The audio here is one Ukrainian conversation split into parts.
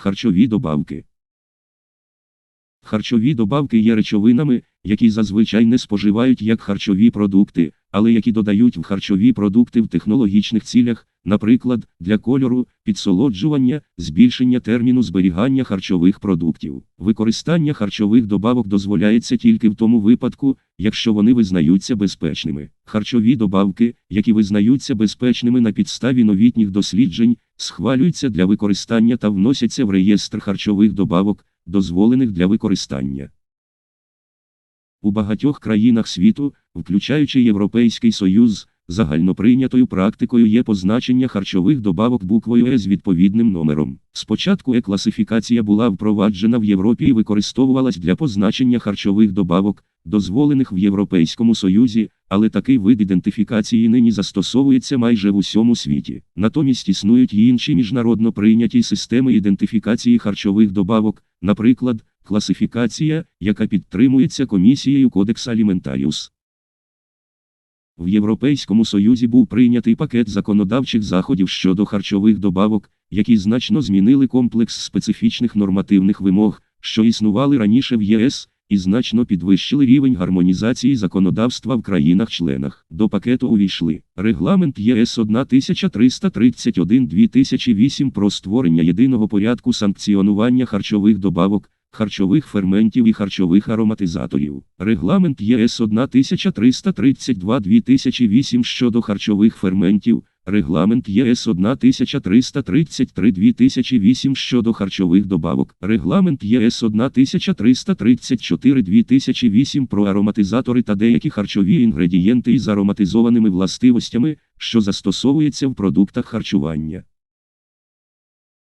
Харчові добавки. Харчові добавки є речовинами, які зазвичай не споживають як харчові продукти, але які додають в харчові продукти в технологічних цілях, наприклад, для кольору, підсолоджування, збільшення терміну зберігання харчових продуктів. Використання харчових добавок дозволяється тільки в тому випадку, якщо вони визнаються безпечними. Харчові добавки, які визнаються безпечними на підставі новітніх досліджень, схвалюються для використання та вносяться в реєстр харчових добавок, дозволених для використання. У багатьох країнах світу, включаючи Європейський Союз, загальноприйнятою практикою є позначення харчових добавок буквою Е з відповідним номером. Спочатку Е-класифікація була впроваджена в Європі і використовувалась для позначення харчових добавок, дозволених в Європейському Союзі, але такий вид ідентифікації нині застосовується майже в усьому світі. Натомість існують й інші міжнародно прийняті системи ідентифікації харчових добавок, наприклад, класифікація, яка підтримується комісією Кодекс Аліментаріус. В Європейському Союзі був прийнятий пакет законодавчих заходів щодо харчових добавок, які значно змінили комплекс специфічних нормативних вимог, що існували раніше в ЄС, і значно підвищили рівень гармонізації законодавства в країнах-членах. До пакету увійшли регламент ЄС 1331-2008 про створення єдиного порядку санкціонування харчових добавок, харчових ферментів і харчових ароматизаторів. Регламент ЄС 1332-2008 щодо харчових ферментів, Регламент ЄС 1333-2008 щодо харчових добавок. Регламент ЄС 1334-2008 про ароматизатори та деякі харчові інгредієнти із ароматизованими властивостями, що застосовується в продуктах харчування.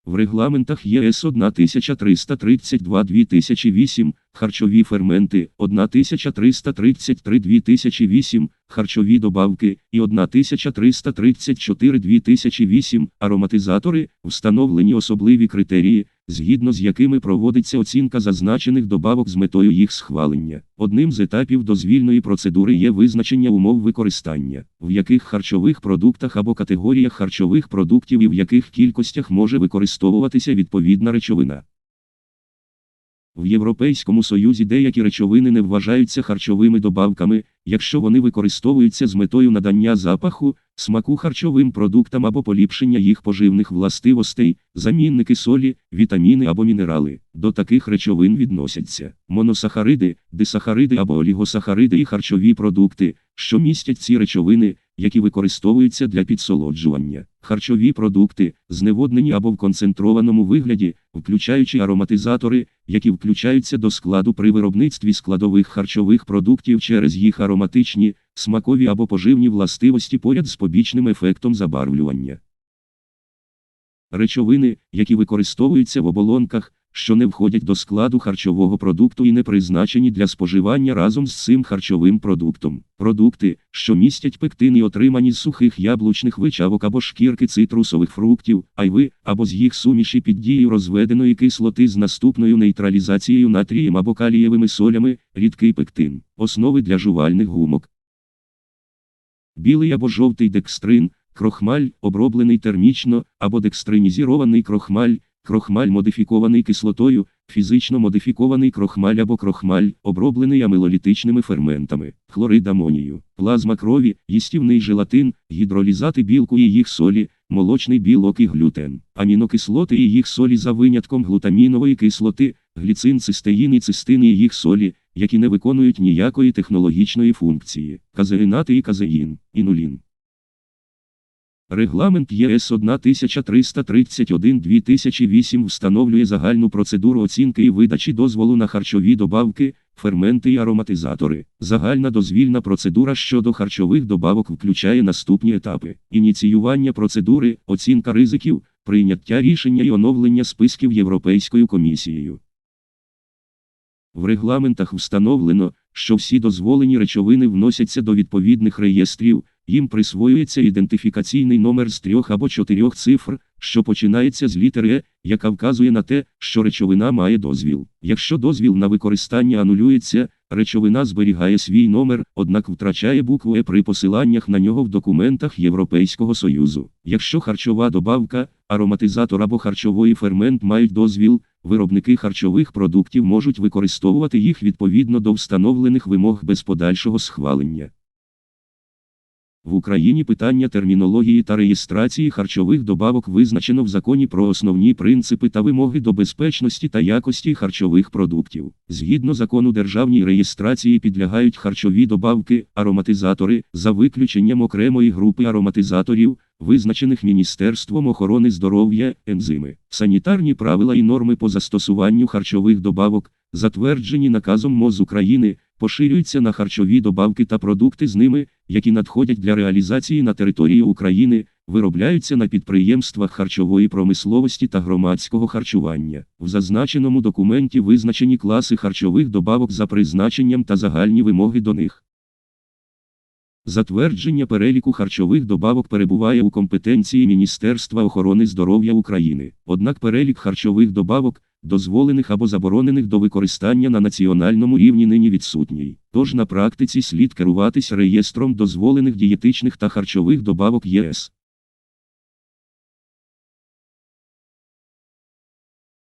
В регламентах ЄС 1332-2008 харчові ферменти 1333-2008 харчові добавки і 1334-2008 ароматизатори, встановлені особливі критерії, згідно з якими проводиться оцінка зазначених добавок з метою їх схвалення. Одним з етапів дозвільної процедури є визначення умов використання, в яких харчових продуктах або категоріях харчових продуктів і в яких кількостях може використовуватися відповідна речовина. В Європейському Союзі деякі речовини не вважаються харчовими добавками, якщо вони використовуються з метою надання запаху, смаку харчовим продуктам або поліпшення їх поживних властивостей, замінники солі, вітаміни або мінерали. До таких речовин відносяться моносахариди, дисахариди або олігосахариди і харчові продукти, що містять ці речовини, які використовуються для підсолоджування. Харчові продукти, зневоднені або в концентрованому вигляді, включаючи ароматизатори, які включаються до складу при виробництві складових харчових продуктів через їх ароматичні, смакові або поживні властивості поряд з побічним ефектом забарвлювання. Речовини, які використовуються в оболонках, що не входять до складу харчового продукту і не призначені для споживання разом з цим харчовим продуктом. Продукти, що містять пектини, отримані з сухих яблучних вичавок або шкірки цитрусових фруктів, айви, або з їх суміші під дією розведеної кислоти з наступною нейтралізацією натрієм або калієвими солями, рідкий пектин, основи для жувальних гумок. Білий або жовтий декстрин, крохмаль, оброблений термічно, або декстринізірований крохмаль, крохмаль модифікований кислотою, фізично модифікований крохмаль або крохмаль, оброблений амилолітичними ферментами, хлорид амонію, плазма крові, їстівний желатин, гідролізати білку і їх солі, молочний білок і глютен, амінокислоти і їх солі за винятком глутамінової кислоти, гліцин, цистеїн і цистин і їх солі, які не виконують ніякої технологічної функції, казеїнати і казеїн, інулін. Регламент ЄС 1331-2008 встановлює загальну процедуру оцінки і видачі дозволу на харчові добавки, ферменти і ароматизатори. Загальна дозвільна процедура щодо харчових добавок включає наступні етапи: ініціювання процедури, оцінка ризиків, прийняття рішення і оновлення списків Європейською комісією. В регламентах встановлено, що всі дозволені речовини вносяться до відповідних реєстрів, їм присвоюється ідентифікаційний номер з трьох або чотирьох цифр, що починається з літери Е, яка вказує на те, що речовина має дозвіл. Якщо дозвіл на використання анулюється, Речовина зберігає свій номер, однак втрачає букву Е при посиланнях на нього в документах Європейського Союзу. Якщо харчова добавка, ароматизатор або харчовий фермент мають дозвіл, виробники харчових продуктів можуть використовувати їх відповідно до встановлених вимог без подальшого схвалення. В Україні питання термінології та реєстрації харчових добавок визначено в законі про основні принципи та вимоги до безпечності та якості харчових продуктів. Згідно закону державній реєстрації підлягають харчові добавки, ароматизатори, за виключенням окремої групи ароматизаторів, визначених Міністерством охорони здоров'я, ензими. Санітарні правила і норми по застосуванню харчових добавок, затверджені наказом МОЗ України, поширюються на харчові добавки та продукти з ними, які надходять для реалізації на території України, виробляються на підприємствах харчової промисловості та громадського харчування. В зазначеному документі визначені класи харчових добавок за призначенням та загальні вимоги до них. Затвердження переліку харчових добавок перебуває у компетенції Міністерства охорони здоров'я України. Однак перелік харчових добавок, дозволених або заборонених до використання на національному рівні нині відсутній. Тож на практиці слід керуватись реєстром дозволених дієтичних та харчових добавок ЄС.